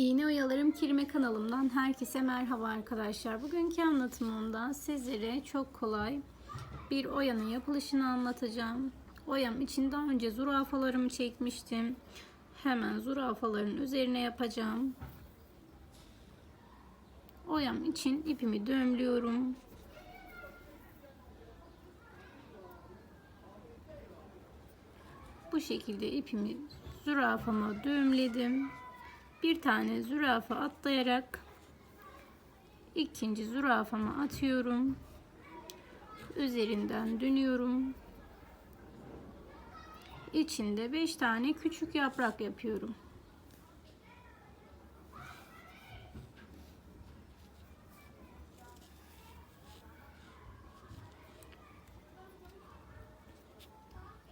İğne Oyalarım Kirme kanalımdan herkese merhaba arkadaşlar. Bugünkü anlatımımda sizlere çok kolay bir oyanın yapılışını anlatacağım. Oyam için daha önce zürafalarımı çekmiştim. Hemen zürafaların üzerine yapacağım. Oyam için ipimi düğümlüyorum. Bu şekilde ipimi zürafama düğümledim bir tane zürafa atlayarak ikinci zürafama atıyorum. Üzerinden dönüyorum. İçinde 5 tane küçük yaprak yapıyorum.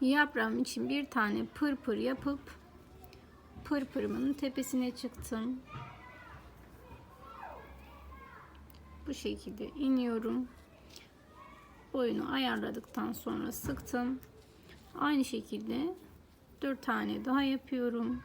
Yaprağım için bir tane pırpır yapıp pırpırımın tepesine çıktım. Bu şekilde iniyorum. Boyunu ayarladıktan sonra sıktım. Aynı şekilde 4 tane daha yapıyorum.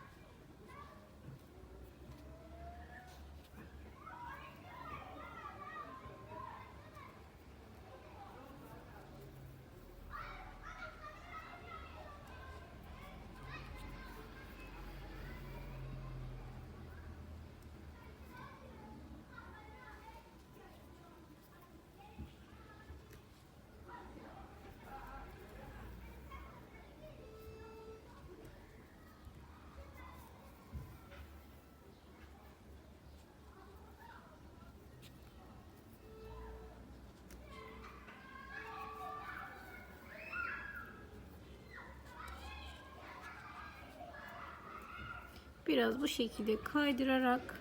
Biraz bu şekilde kaydırarak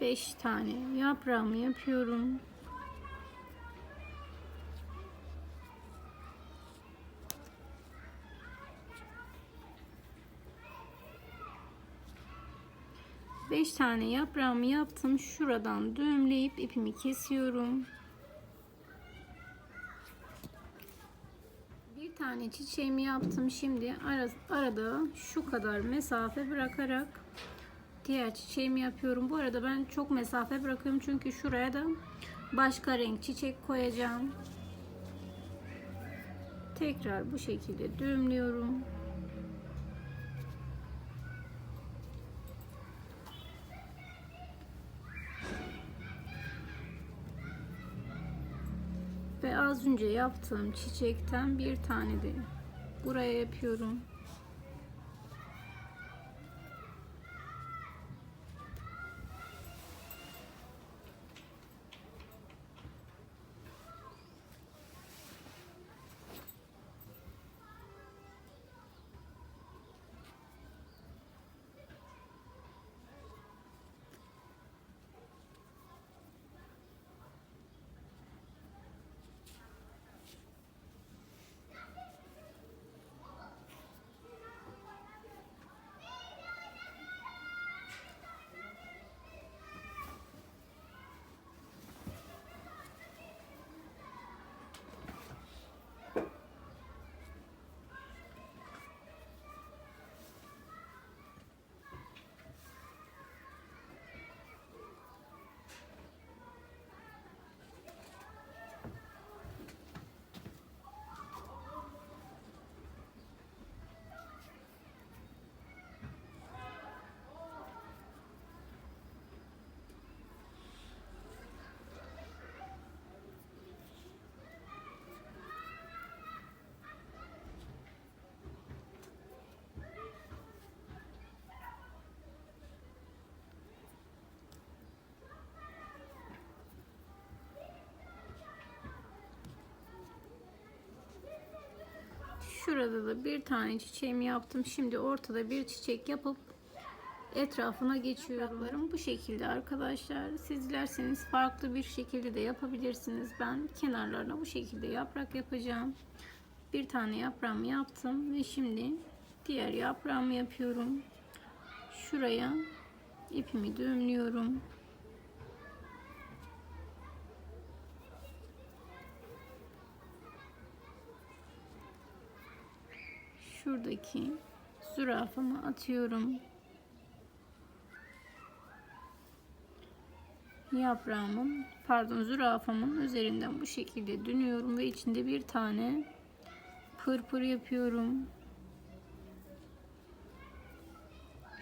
5 tane yaprağımı yapıyorum. Beş tane yaprağımı yaptım. Şuradan düğümleyip ipimi kesiyorum. Tane çiçeğimi yaptım. Şimdi arada şu kadar mesafe bırakarak diğer çiçeğimi yapıyorum. Bu arada ben çok mesafe bırakıyorum çünkü şuraya da başka renk çiçek koyacağım. Tekrar bu şekilde düğümlüyorum. Ve az önce yaptığım çiçekten bir tane de buraya yapıyorum. Şurada da bir tane çiçeğimi yaptım. Şimdi ortada bir çiçek yapıp etrafına geçiyorum. Bu şekilde arkadaşlar. Siz dilerseniz farklı bir şekilde de yapabilirsiniz. Ben kenarlarına bu şekilde yaprak yapacağım. Bir tane yaprağımı yaptım ve şimdi diğer yaprağımı yapıyorum. Şuraya ipimi düğümlüyorum. Şuradaki zürafamı atıyorum. yaprağımın pardon zürafamın üzerinden bu şekilde dönüyorum ve içinde bir tane pırpır yapıyorum.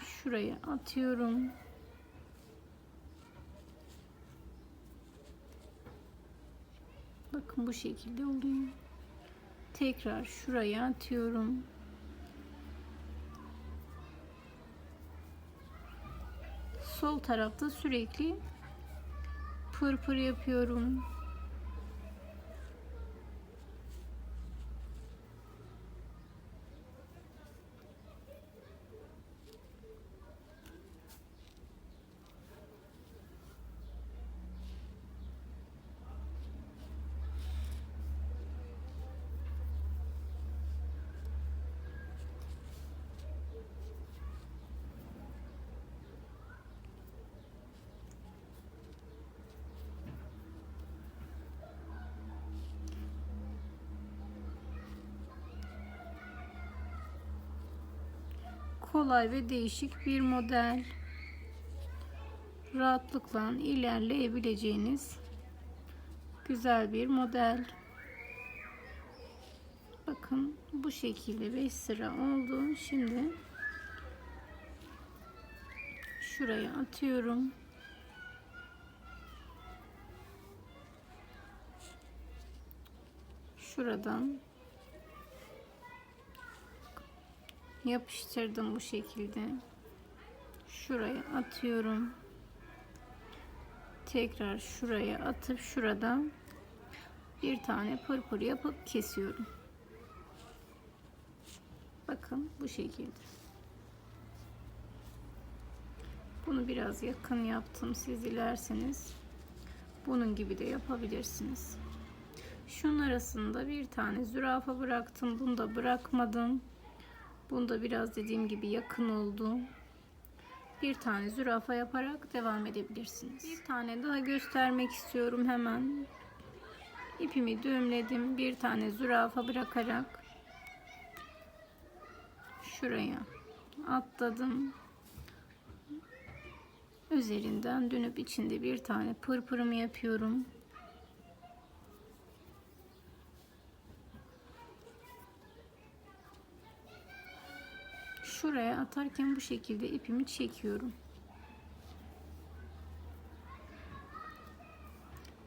Şuraya atıyorum. Bakın bu şekilde oluyor. Tekrar şuraya atıyorum. Sol tarafta sürekli pırpır yapıyorum. Kolay ve değişik bir model. Rahatlıkla ilerleyebileceğiniz güzel bir model. Bakın bu şekilde 5 sıra oldu. Şimdi şuraya atıyorum. Şuradan yapıştırdım bu şekilde. Şuraya atıyorum. Tekrar şuraya atıp şuradan bir tane pırpır yapıp kesiyorum. Bakın bu şekilde. Bunu biraz yakın yaptım siz dilerseniz. Bunun gibi de yapabilirsiniz. Şunun arasında bir tane zürafa bıraktım. Bunu da bırakmadım Bunda biraz dediğim gibi yakın oldu. Bir tane zürafa yaparak devam edebilirsiniz. Bir tane daha göstermek istiyorum hemen. İpimi düğümledim. Bir tane zürafa bırakarak şuraya atladım. Üzerinden dönüp içinde bir tane pırpırımı yapıyorum. Şuraya atarken bu şekilde ipimi çekiyorum.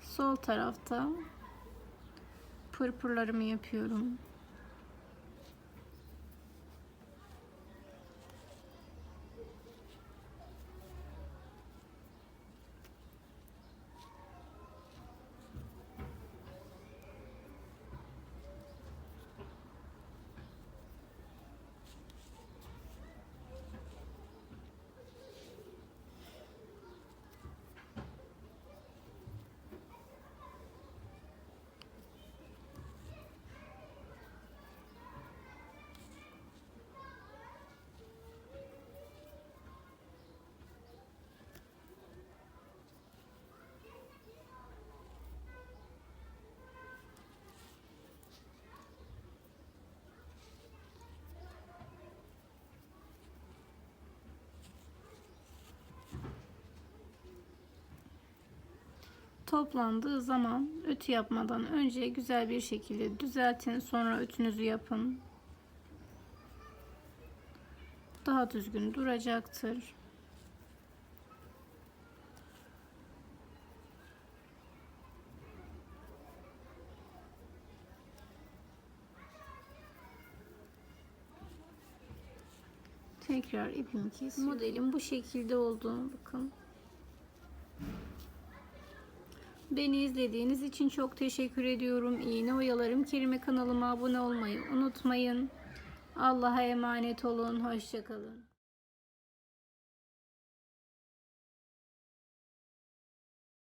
Sol tarafta pırpırlarımı yapıyorum. Toplandığı zaman ütü yapmadan önce güzel bir şekilde düzeltin. Sonra ütünüzü yapın. Daha düzgün duracaktır. Tekrar ipimi kesiyorum. Modelim bu şekilde oldu. Bakın. Beni izlediğiniz için çok teşekkür ediyorum. İğne oyalarım kelime kanalıma abone olmayı unutmayın. Allah'a emanet olun. Hoşçakalın.